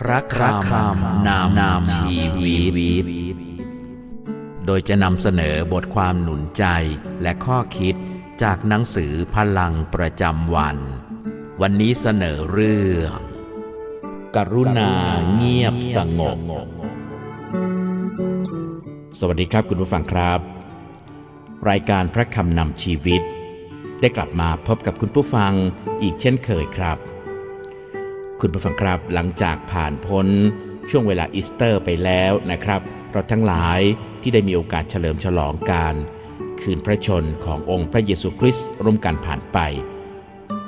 พระคำนามนามชีวิต โดยจะนำเสนอบทความหนุนใจและข้อคิดจากหนังสือพลังประจำวัน วันนี้เสนอเรื่อง กรุณาเงียบสงบ สวัสดีครับคุณผู้ฟังครับ รายการพระคำนำชีวิต ได้กลับมาพบกับคุณผู้ฟังอีกเช่นเคยครับ คุณผู้ฟังครับหลังจากผ่านพ้นช่วงเวลาอีสเตอร์ไปแล้วนะครับ เราทั้งหลายที่ได้มีโอกาสเฉลิมฉลองการ คืนพระชนขององค์พระเยซูคริสต์ร่วมกันผ่านไป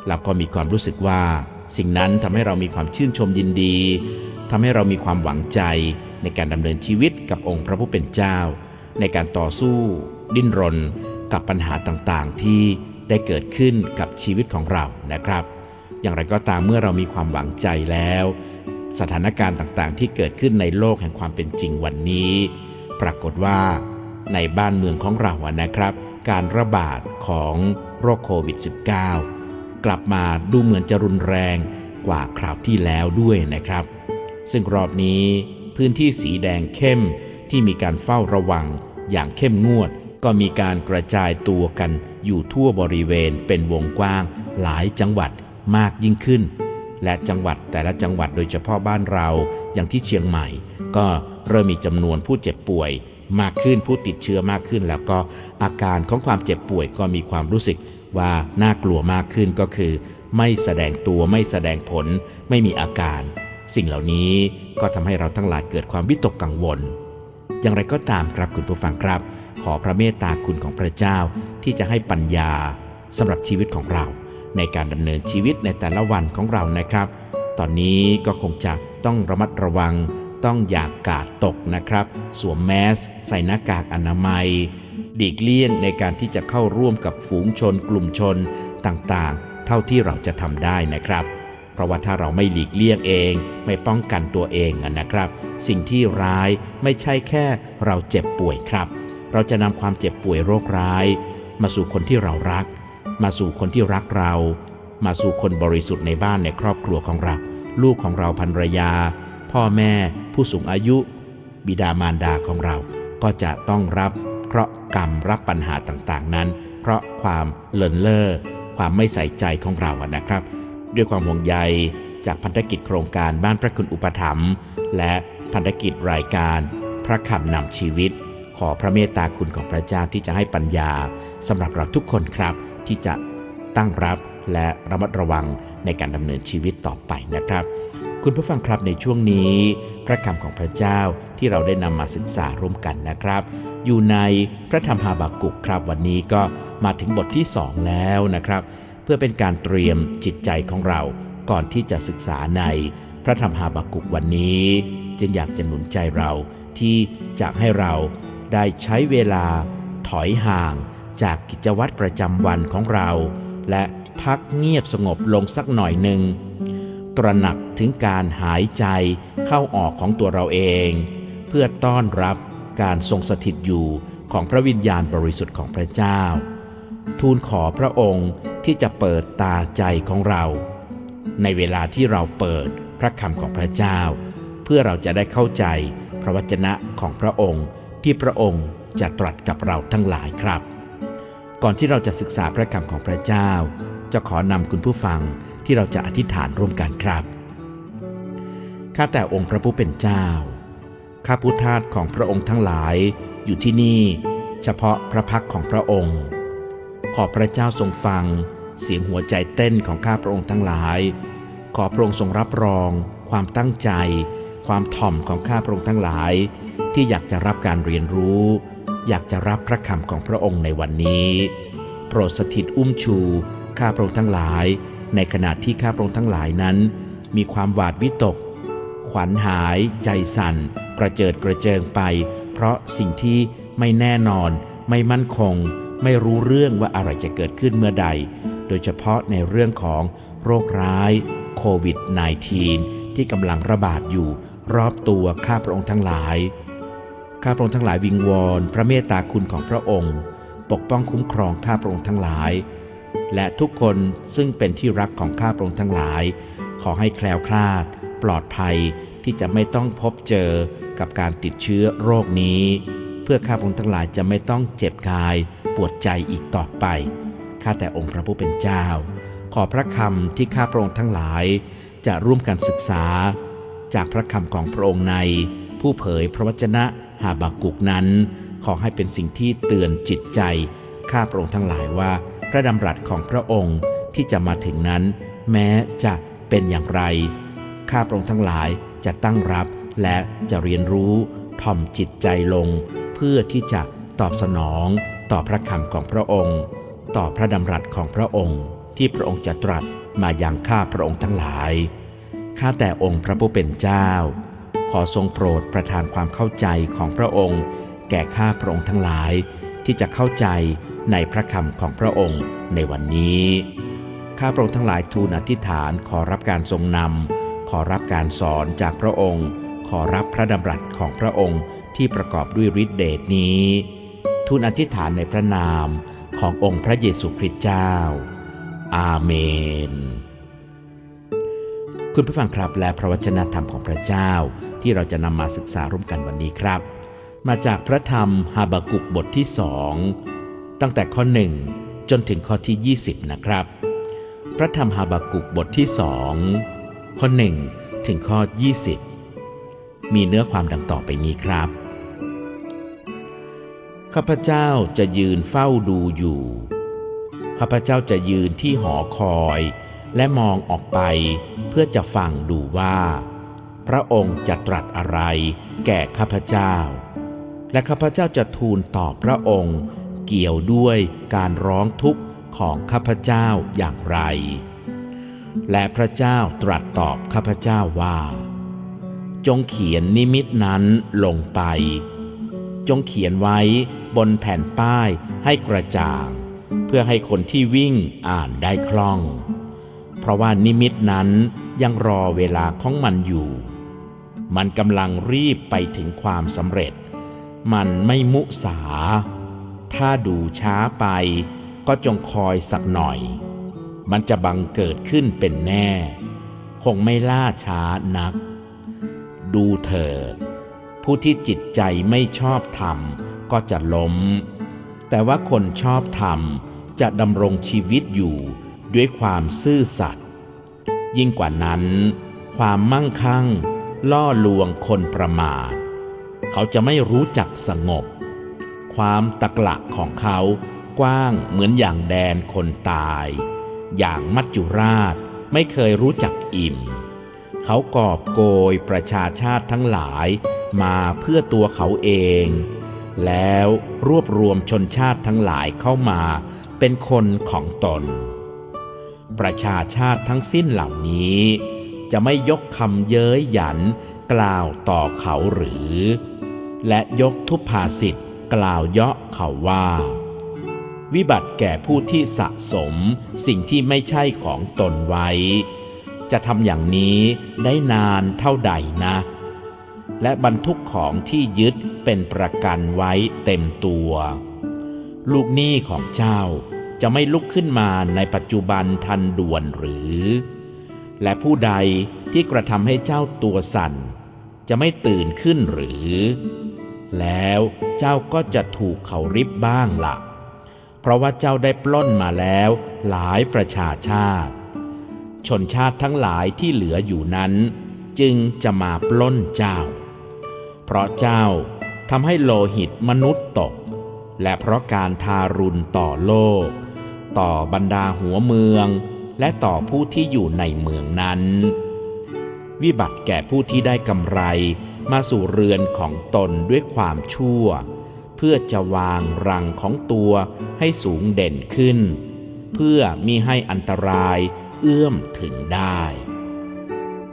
เราก็มีความรู้สึกว่า สิ่งนั้นทำให้เรามีความชื่นชมยินดีทำให้เรามีความหวังใจในการดำเนินชีวิตกับองค์พระผู้เป็นเจ้า ในการต่อสู้ ดิ้นรน กับปัญหาต่างๆ ที่ได้เกิดขึ้นกับชีวิตของเรานะครับ อย่างไรก็ตามเมื่อเรามีความหวังใจแล้ว สถานการณ์ต่างๆ ที่เกิดขึ้นในโลกแห่งความเป็นจริงวันนี้ ปรากฏว่าในบ้านเมืองของเรานะครับ การระบาดของโรคโควิด -19 กลับมาดูเหมือนจะรุนแรงกว่าคราวที่แล้วด้วยนะครับ ซึ่งรอบนี้พื้นที่สีแดงเข้มที่มีการเฝ้าระวังอย่างเข้มงวด ก็มีการกระจายตัวกันอยู่ทั่วบริเวณเป็นวงกว้างหลายจังหวัด มากยิ่งขึ้น และจังหวัดแต่ละจังหวัดโดยเฉพาะบ้านเราอย่างที่เชียงใหม่ ก็เริ่มมีจำนวนผู้เจ็บป่วย มากขึ้นผู้ติดเชื้อมากขึ้น แล้วก็อาการของความเจ็บป่วยก็มีความรู้สึกว่าน่ากลัวมากขึ้นก็คือ ไม่แสดงตัวไม่แสดงผล ไม่มีอาการ สิ่งเหล่านี้ก็ทำให้เราทั้งหลายเกิดความวิตกกังวล อย่างไรก็ตามครับคุณผู้ฟังครับ ขอพระเมตตาคุณของพระเจ้าที่จะให้ปัญญาสำหรับชีวิตของเรา ในการดำเนินชีวิตในแต่ละวันของเรานะครับ ตอนนี้ก็คงจะต้องระมัดระวัง ต้องอย่ากกาดตกนะครับ สวมแมส ใส่หน้ากากอนามัยหลีกเลี่ยงในการที่จะเข้าร่วมกับฝูงชนกลุ่มชนต่างๆ เท่าที่เราจะทำได้นะครับ เพราะว่าถ้าเราไม่หลีกเลี่ยงเอง ไม่ป้องกันตัวเองนะครับ สิ่งที่ร้ายไม่ใช่แค่เราเจ็บป่วยครับ เราจะนำความเจ็บป่วยโรคร้าย มาสู่คนที่เรารัก มาสู่คนที่รักเรา มาสู่คนบริสุทธิ์ในบ้านในครอบครัวของเรา ลูกของเราภรรยา พ่อแม่ ผู้สูงอายุ บิดามารดาของเรา ก็จะต้องรับเคราะห์กรรมรับปัญหาต่างๆนั้น เพราะความเลินเล่อความไม่ใส่ใจของเราอะนะครับ ด้วยความห่วงใยจากพันธกิจโครงการบ้านพระคุณอุปถัมภ์และพันธกิจรายการ พระคำนำชีวิต ขอพระเมตตาคุณของพระเจ้าที่จะให้ปัญญาสำหรับเราทุกคนครับ ที่จะตั้งรับและระมัดระวังในการดำเนินชีวิตต่อไปนะครับ คุณผู้ฟังครับในช่วงนี้ พระคำของพระเจ้าที่เราได้นำมาศึกษาร่วมกันนะครับ อยู่ในพระธรรมฮาบากุกครับวันนี้ก็มาถึงบทที่สองแล้วนะครับ เพื่อเป็นการเตรียมจิตใจของเราก่อนที่จะศึกษาในพระธรรมฮาบากุกวันนี้ จึงอยากจะหนุนใจเราที่จะให้เราได้ใช้เวลาถอยห่าง จากกิจวัตรประจำวันของเรา และพักเงียบสงบลงสักหน่อยหนึ่ง ตระหนักถึงการหายใจเข้าออกของตัวเราเอง เพื่อต้อนรับการทรงสถิตอยู่ของพระวิญญาณบริสุทธิ์ของพระเจ้า ทูลขอพระองค์ที่จะเปิดตาใจของเรา ในเวลาที่เราเปิดพระคำของพระเจ้า เพื่อเราจะได้เข้าใจพระวจนะของพระองค์ที่พระองค์จะตรัสกับเราทั้งหลายครับ ก่อนที่เราจะศึกษาพระคำของพระเจ้า จะขอนำคุณผู้ฟังที่เราจะอธิษฐานร่วมกันครับ ข้าแต่องค์พระผู้เป็นเจ้า ข้าพุทธาสของพระองค์ทั้งหลายอยู่ที่นี่ เฉพาะพระพักของพระองค์ ขอพระเจ้าทรงฟัง เสียงหัวใจเต้นของข้าพระองค์ทั้งหลาย ขอพระองค์ทรงรับรอง ความตั้งใจ ความถ่อมของข้าพระองค์ทั้งหลาย ที่อยากจะรับการเรียนรู้ อยากจะรับพระคำของพระองค์ในวันนี้ โปรดสถิตอุ้มชูข้าพระองค์ทั้งหลาย ในขณะที่ข้าพระองค์ทั้งหลายนั้น มีความหวาดวิตกควัญหายใจสั่น กระเจิดกระเจิงไป เพราะสิ่งที่ไม่แน่นอน ไม่มั่นคง ไม่รู้เรื่องว่าอะไรจะเกิดขึ้นเมื่อใด โดยเฉพาะในเรื่องของโรคร้ายโควิด -19 ที่กำลังระบาดอยู่รอบตัวข้าพระองค์ทั้งหลาย ข้าพระองค์ทั้งหลายวิงวอนพระเมตตาคุณของพระองค์ ปกป้องคุ้มครองข้าพระองค์ทั้งหลาย และทุกคนซึ่งเป็นที่รักของข้าพระองค์ทั้งหลาย ขอให้แคล้วคลาด ปลอดภัยที่จะไม่ต้องพบเจอกับการติดเชื้อโรคนี้ เพื่อข้าพระองค์ทั้งหลายจะไม่ต้องเจ็บกายปวดใจอีกต่อไป ข้าแต่องค์พระผู้เป็นเจ้า ขอพระคำที่ข้าพระองค์ทั้งหลาย จะร่วมกันศึกษา จากพระคำของพระองค์ในผู้เผยพระวจนะ หาบากุกนั้น ขอให้เป็นสิ่งที่เตือนจิตใจ ข้าพระองค์ทั้งหลายว่า พระดำรัสของพระองค์ที่จะมาถึงนั้น แม้จะเป็นอย่างไร ข้าพระองค์ทั้งหลายจะตั้งรับและจะเรียนรู้ถ่อมจิตใจลง เพื่อที่จะตอบสนองต่อพระคำของพระองค์ ต่อพระดำรัสของพระองค์ ที่พระองค์จะตรัสมาอย่างข้าพระองค์ทั้งหลาย ข้าแต่องค์พระผู้เป็นเจ้า ขอทรงโปรดประทานความเข้าใจของพระองค์ แก่ข้าพระองค์ทั้งหลาย ที่จะเข้าใจในพระคำของพระองค์ในวันนี้ข้าพระองค์ทั้งหลายทูลอธิษฐานขอรับการทรงนำขอรับการสอนจากพระองค์ ขอรับพระดำรัสของพระองค์ที่ประกอบด้วยฤทธิเดชนี้ทูลอธิษฐานในพระนามขององค์พระเยซูคริสต์เจ้า อาเมน คุณผู้ฟังครับและพระวจนะธรรมของพระเจ้า ที่เราจะนำมาศึกษาร่วมกันวันนี้ครับ มาจากพระธรรมฮาบากุกบทที่สองตั้งแต่ข้อหนึ่งจนถึงข้อที่ 20 นะครับ พระธรรมฮาบากุกบทที่สองข้อหนึ่งถึงข้อ 20 มีเนื้อความดังต่อไปนี้ครับ ข้าพเจ้าจะยืนเฝ้าดูอยู่ ข้าพเจ้าจะยืนที่หอคอย และมองออกไปเพื่อจะฟังดูว่า พระองค์จะตรัสอะไร แก่ข้าพเจ้า และข้าพเจ้าจะทูลตอบพระองค์ เกี่ยวด้วยการร้องทุกข์ของข้าพเจ้าอย่างไร และพระเจ้าตรัสตอบข้าพเจ้าว่า จงเขียนนิมิตนั้นลงไป จงเขียนไว้บนแผ่นป้ายให้กระจ่าง เพื่อให้คนที่วิ่งอ่านได้คล่อง เพราะว่านิมิตนั้นยังรอเวลาของมันอยู่ มันกำลังรีบไปถึงความสำเร็จ มันไม่มุสา ถ้าดูช้าไป ก็จงคอยสักหน่อย มันจะบังเกิดขึ้นเป็นแน่ คงไม่ล่าช้านัก ดูเถิด ผู้ที่จิตใจไม่ชอบธรรมก็จะล้ม แต่ว่าคนชอบธรรมจะดำรงชีวิตอยู่ด้วยความซื่อสัตย์ยิ่งกว่านั้น ความมั่งคั่ง ล่อลวงคนประมาท เขาจะไม่รู้จักสงบ ความตะกละของเขากว้างเหมือนอย่างแดนคนตาย อย่างมัจจุราชไม่เคยรู้จักอิ่ม เขากอบโกยประชาชาติทั้งหลายมาเพื่อตัวเขาเอง แล้วรวบรวมชนชาติทั้งหลายเข้ามาเป็นคนของตน ประชาชาติทั้งสิ้นเหล่านี้ จะไม่ยกคำเย้ยหยัน กล่าวต่อเขาหรือ และยกทุพภาษิตกล่าวเยาะเขาว่า วิบัติแก่ผู้ที่สะสมสิ่งที่ไม่ใช่ของตนไว้ จะทำอย่างนี้ได้นานเท่าใดนะ และบรรทุกของที่ยึดเป็นประกันไว้เต็มตัว ลูกหนี้ของเจ้าจะไม่ลุกขึ้นมาในปัจจุบันทันด่วนหรือ และผู้ใดที่กระทำให้เจ้าตัวสั่น จะไม่ตื่นขึ้นหรือ แล้วเจ้าก็จะถูกเขาริบบ้างละ่ะ เพราะว่าเจ้าได้ปล้นมาแล้วหลายประชาชาติ ชนชาติทั้งหลายที่เหลืออยู่นั้น จึงจะมาปล้นเจ้า เพราะเจ้าทำให้โลหิตมนุษย์ตก และเพราะการทารุณต่อโลก ต่อบรรดาหัวเมือง และต่อผู้ที่อยู่ในเมืองนั้น วิบัติแก่ผู้ที่ได้กำไรมาสู่เรือนของตนด้วยความชั่ว เพื่อจะวางรังของตัวให้สูงเด่นขึ้น เพื่อมีให้อันตรายเอื้อมถึงได้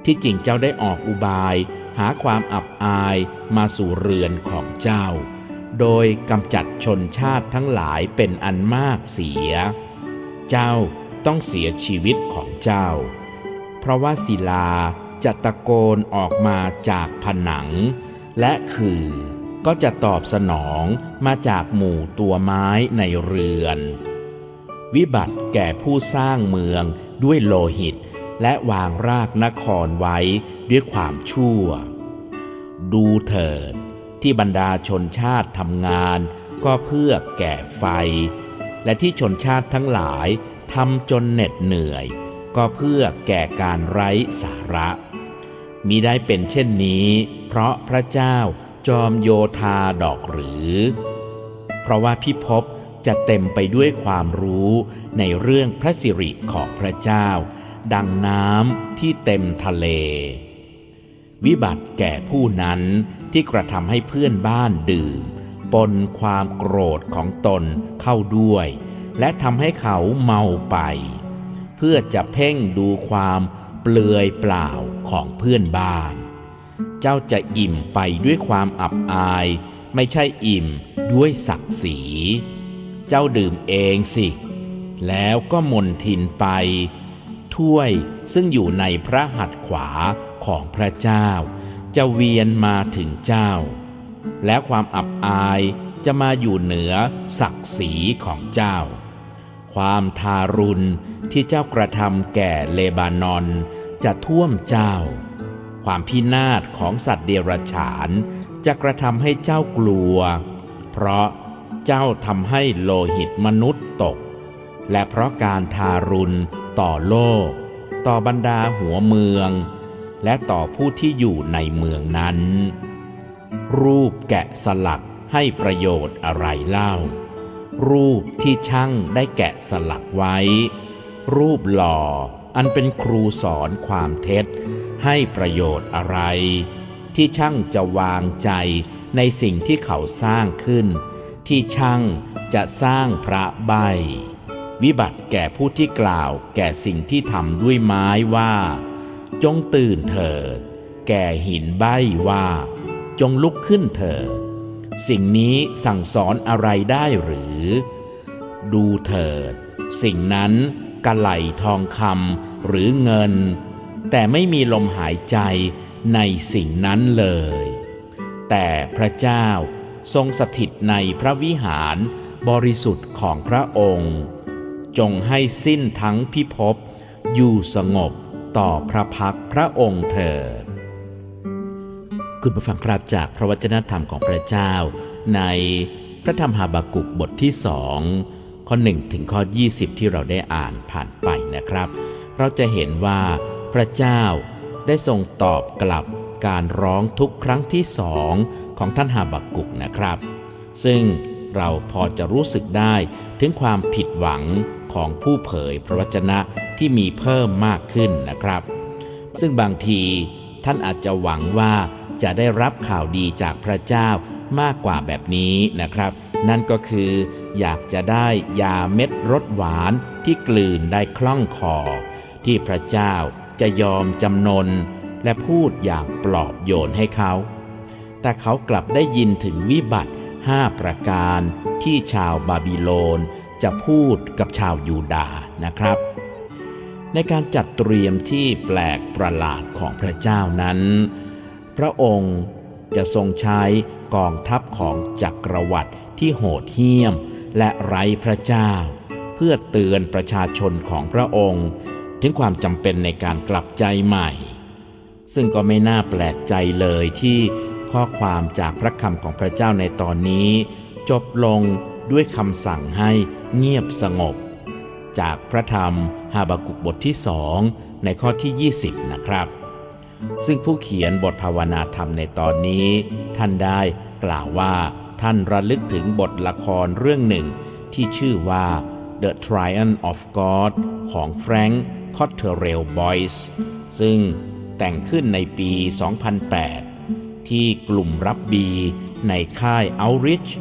ที่จริงเจ้าได้ออกอุบายหาความอับอายมาสู่เรือนของเจ้า โดยกำจัดชนชาติทั้งหลายเป็นอันมากเสีย เจ้า ต้องเสียชีวิตของเจ้า เพราะว่าศิลาจะตะโกนออกมาจากผนัง และคือก็จะตอบสนองมาจากหมู่ตัวไม้ในเรือน วิบัติแก่ผู้สร้างเมืองด้วยโลหิต และวางรากนครไว้ด้วยความชั่ว ดูเถิดที่บรรดาชนชาติทำงาน ก็เพื่อแก่ไฟ และที่ชนชาติทั้งหลาย ทำจนเหน็ดเหนื่อย ก็เพื่อแก่การไร้สาระ มิได้เป็นเช่นนี้ เพราะพระเจ้าจอมโยธาดอกหรือ เพราะว่าพิภพจะเต็มไปด้วยความรู้ในเรื่องพระสิริของพระเจ้า ดังน้ำที่เต็มทะเล วิบัติแก่ผู้นั้นที่กระทำให้เพื่อนบ้านดื่ม ปนความโกรธของตนเข้าด้วย และทำให้เขาเมาไป เพื่อจะเพ่งดูความเปลือยเปล่าของเพื่อนบ้าน เจ้าจะอิ่มไปด้วยความอับอาย ไม่ใช่อิ่มด้วยศักดิ์ศรี เจ้าดื่มเองสิ แล้วก็มนทินไป ถ้วยซึ่งอยู่ในพระหัตถ์ขวาของพระเจ้า จะเวียนมาถึงเจ้า และความอับอายจะมาอยู่เหนือศักดิ์ศรีของเจ้า ความทารุณที่เจ้ากระทำแก่เลบานอนจะท่วมเจ้า ความพินาศของสัตว์เดรัจฉานจะกระทำให้เจ้ากลัว เพราะเจ้าทำให้โลหิตมนุษย์ตก และเพราะการทารุณต่อโลก ต่อบรรดาหัวเมือง และต่อผู้ที่อยู่ในเมืองนั้น รูปแกะสลักให้ประโยชน์อะไรเล่า รูปที่ช่างได้แกะสลักไว้ รูปหล่ออันเป็นครูสอนความเท็จ ให้ประโยชน์อะไร ที่ช่างจะวางใจในสิ่งที่เขาสร้างขึ้น ที่ช่างจะสร้างพระใบ วิบัติแก่ผู้ที่กล่าวแก่สิ่งที่ทำด้วยไม้ว่า จงตื่นเถิด แก่หินใบว่า จงลุกขึ้นเถิดสิ่งนี้สั่งสอนอะไรได้หรือ ดูเถิด สิ่งนั้นกะไหลทองคำหรือเงิน แต่ไม่มีลมหายใจในสิ่งนั้นเลย แต่พระเจ้าทรงสถิตในพระวิหารบริสุทธิ์ของพระองค์ จงให้สิ้นทั้งพิภพอยู่สงบต่อพระพักพระองค์เถิด คุณผู้ฟังครับจากพระวจนะธรรมของพระเจ้า ในพระธรรมฮาบากุกบทที่สองข้อ1ถึงข้อ 20 ที่เราได้อ่านผ่านไปนะครับ เราจะเห็นว่าพระเจ้าได้ทรงตอบกลับการร้องทุกครั้งที่สองของท่านฮาบากุกนะครับ ซึ่งเราพอจะรู้สึกได้ถึงความผิดหวังของผู้เผยพระวจนะที่มีเพิ่มมากขึ้นนะครับ ซึ่งบางทีท่านอาจจะหวังว่า จะได้รับข่าวดีจากพระเจ้ามากกว่าแบบนี้นะครับ นั่นก็คือ อยากจะได้ยาเม็ดรสหวานที่กลืนได้คล่องคอ ที่พระเจ้าจะยอมจำนน และพูดอย่างปลอบโยนให้เขา แต่เขากลับได้ยินถึงวิบัติห้าประการที่ชาวบาบิโลนจะพูดกับชาวยูดาห์นะครับ ในการจัดเตรียมที่แปลกประหลาดของพระเจ้านั้น พระองค์จะทรงใช้กองทัพของจักรวรรดิที่โหดเหี้ยมและไร้พระเจ้า เพื่อเตือนประชาชนของพระองค์ ถึงความจำเป็นในการกลับใจใหม่ ซึ่งก็ไม่น่าแปลกใจเลยที่ข้อความจากพระคำของพระเจ้าในตอนนี้ จบลงด้วยคำสั่งให้เงียบสงบ จากพระธรรมฮาบากุกบทที่สองในข้อที่ 20 นะครับ ซึ่งผู้เขียนบทภาวนาธรรมในตอนนี้ ท่านได้กล่าวว่าท่านระลึกถึงบทละครเรื่องหนึ่ง ที่ชื่อว่า The Triumph of God ของ Frank Cotterell Boyce ซึ่งแต่งขึ้นในปี 2008 ที่กลุ่มรับบีในค่าย Outreach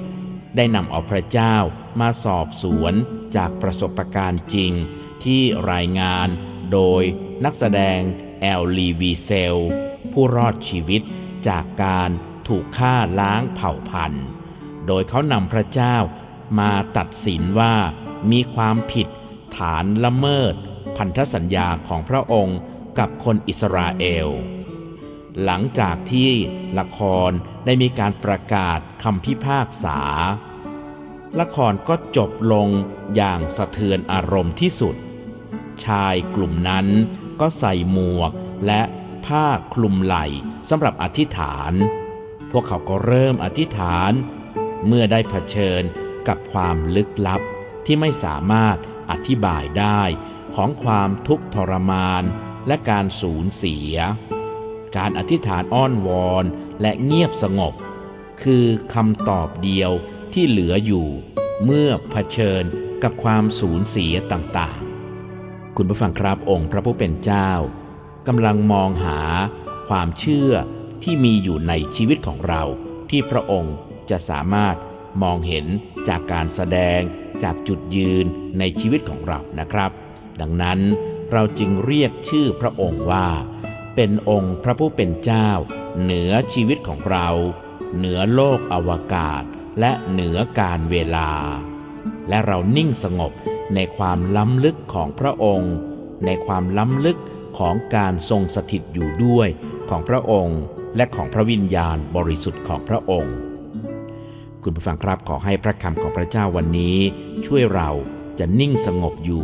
ได้นำเอาพระเจ้ามาสอบสวนจากประสบการณ์จริงที่รายงานโดยนักแสดง แอลลีวีเซล ผู้รอดชีวิตจากการถูกฆ่าล้างเผ่าพันธุ์ โดยเขานำพระเจ้ามาตัดสินว่ามีความผิดฐานละเมิด พันธสัญญาของพระองค์กับคนอิสราเอล หลังจากที่ละครได้มีการประกาศคำพิพากษา ละครก็จบลงอย่างสะเทือนอารมณ์ที่สุด ชายกลุ่มนั้น ก็ใส่หมวกและผ้าคลุมไหล่สำหรับอธิษฐาน พวกเขาก็เริ่มอธิษฐาน เมื่อได้เผชิญกับความลึกลับที่ไม่สามารถอธิบายได้ของความทุกข์ทรมานและการสูญเสีย การอธิษฐานอ้อนวอนและเงียบสงบ คือคำตอบเดียวที่เหลืออยู่ เมื่อเผชิญกับความสูญเสียต่างๆ คุณผู้ฟังครับองค์พระผู้เป็นเจ้ากำลังมองหาความเชื่อที่มีอยู่ในชีวิตของเรา ที่พระองค์จะสามารถมองเห็นจากการแสดงจากจุดยืนในชีวิตของเรานะครับ ดังนั้นเราจึงเรียกชื่อพระองค์ว่า เป็นองค์พระผู้เป็นเจ้า เหนือชีวิตของเรา เหนือโลกอวกาศ และเหนือการเวลา และเรานิ่งสงบ ในความล้ำลึกของพระองค์ ในความล้ำลึกของการทรงสถิตอยู่ด้วยของพระองค์ และของพระวิญญาณบริสุทธิ์ของพระองค์ คุณผู้ฟังครับขอให้พระคำของพระเจ้าวันนี้ ช่วยเราจะนิ่งสงบอยู่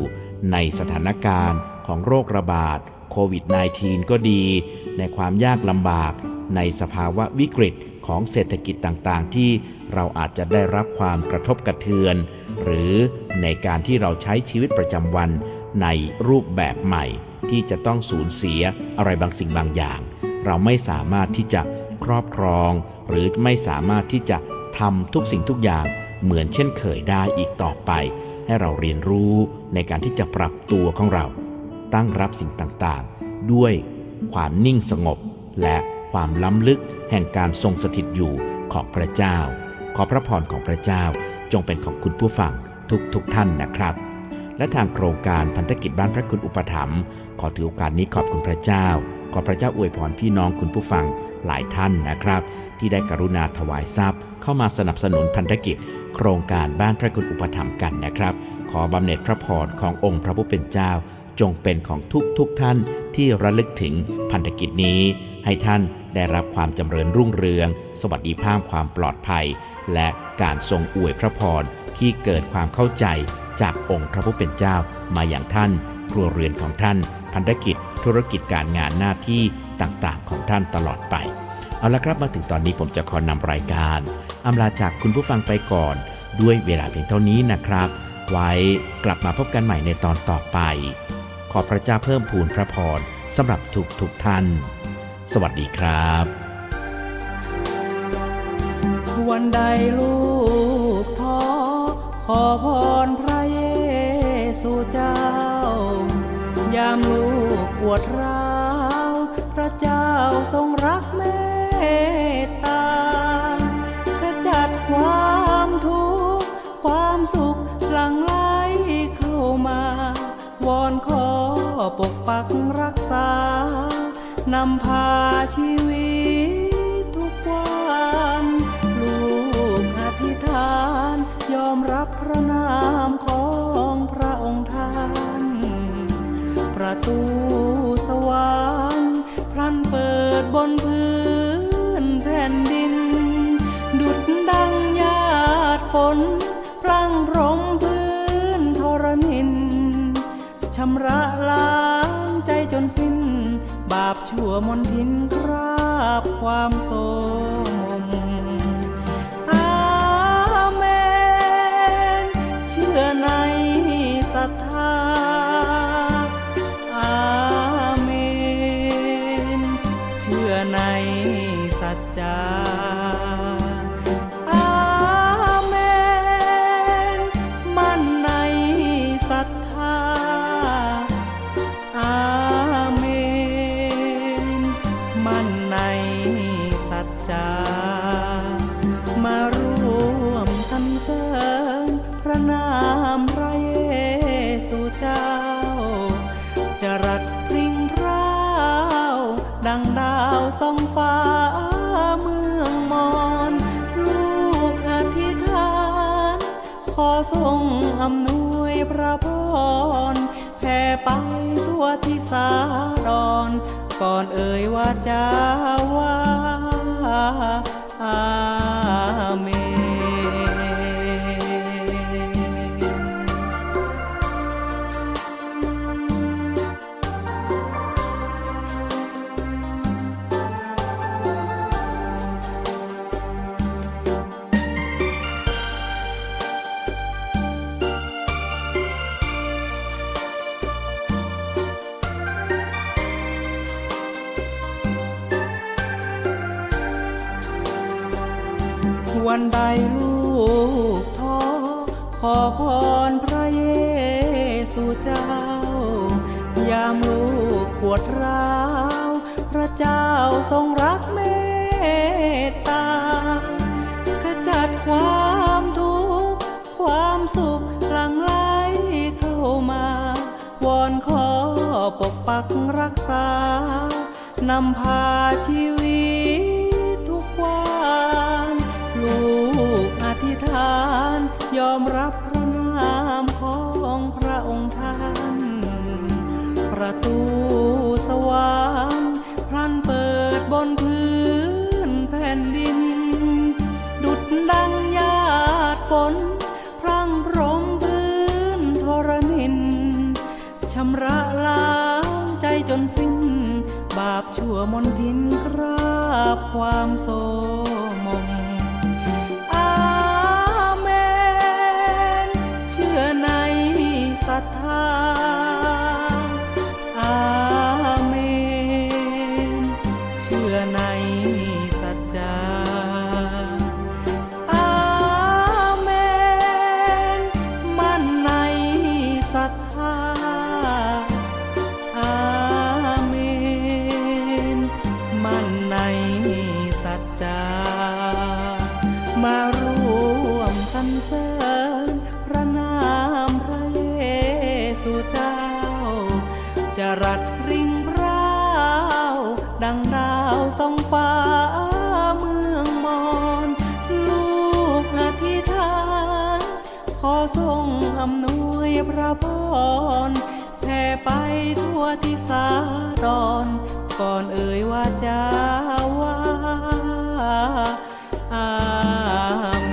ในสถานการณ์ของโรคระบาดโควิด -19 ก็ดี ในความยากลำบากในสภาวะวิกฤตของเศรษฐกิจต่างๆ ที่ เราอาจจะได้รับความกระทบกระเทือน หรือในการที่เราใช้ชีวิตประจำวันในรูปแบบใหม่ ที่จะต้องสูญเสียอะไรบางสิ่งบางอย่าง เราไม่สามารถที่จะครอบครอง หรือไม่สามารถที่จะทำทุกสิ่งทุกอย่างเหมือนเช่นเคยได้อีกต่อไป ให้เราเรียนรู้ในการที่จะปรับตัวของเรา ตั้งรับสิ่งต่างๆ ด้วยความนิ่งสงบและความล้ำลึกแห่งการทรงสถิตอยู่ของพระเจ้า ขอพระพรของพระเจ้าจงเป็นของคุณผู้ฟังทุกๆทท่านนะครับ และทางโครงการพันธกิจบ้านพระคุณอุปถัมภ์ขอถือโอกาสนี้ขอบคุณพระเจ้า ขอพระเจ้าอวยพรพี่น้องคุณผู้ฟังหลายท่านนะครับ ที่ได้กรุณาถวายทรัพย์ เข้ามาสนับสนุนพันธกิจ โครงการบ้านพระคุณอุปถัมภ์กันนะครับ ขอบำเหน็จพระพรขององค์พระผู้เป็นเจ้าจงเป็นของทุกทุกท่านที่ระลึกถึงพันธกิจนี้ ให้ท่าน ได้รับความจำเริญรุ่งเรือง สวัสดิภาพความปลอดภัย และการทรงอวยพระพรที่เกิดความเข้าใจจากองค์พระผู้เป็นเจ้ามาอย่างท่าน ครัวเรือนของท่าน พันธกิจ ธุรกิจการงานหน้าที่ต่างๆ ของท่านตลอดไป เอาละครับมาถึงตอนนี้ผมจะขอนำรายการอำลาจากคุณผู้ฟังไปก่อน ด้วยเวลาเพียงเท่านี้นะครับ ไว้กลับมาพบกันใหม่ในตอนต่อไป ขอพระเจ้าเพิ่มพูนพระพรสำหรับทุกทุกๆท่าน สวัสดีครับ วันใดลูกท้อขอพรพระเยซูเจ้า ยามลูกปวดร้าวพระเจ้าทรงรักเมตตาขจัดความทุกข์ความสุขหลั่งไหลเข้ามา วอนขอปกปักรักษา นำพาชีวิตทุกวัน ลูกอธิษฐาน ยอมรับพระนามของพระองค์ท่าน ประตูสวรรค์พลันเปิดบนพื้นแผ่นดิน ดุดดังหยาดฝนพลังพรมพื้นทรนินชำระล้างใจจนสิ้น บาปชั่วมนทินคราบความโส ทั่วที่สาดอนก่อนเอ่ยว่าจาว่า ขอปกปักรักษานำพาชีวิตทุกวันลูกอธิษฐานยอมรับพระนามของพระองค์ท่าน ประตูสวรรค์พลันเปิดบนพื้นแผ่นดิน ดุดดังหยาดฝน บาปชั่วมนทินคราบความโศ รแผ่ไปทั่วที่สาดอนก่อนเอ่ยว่าจาว่าอาม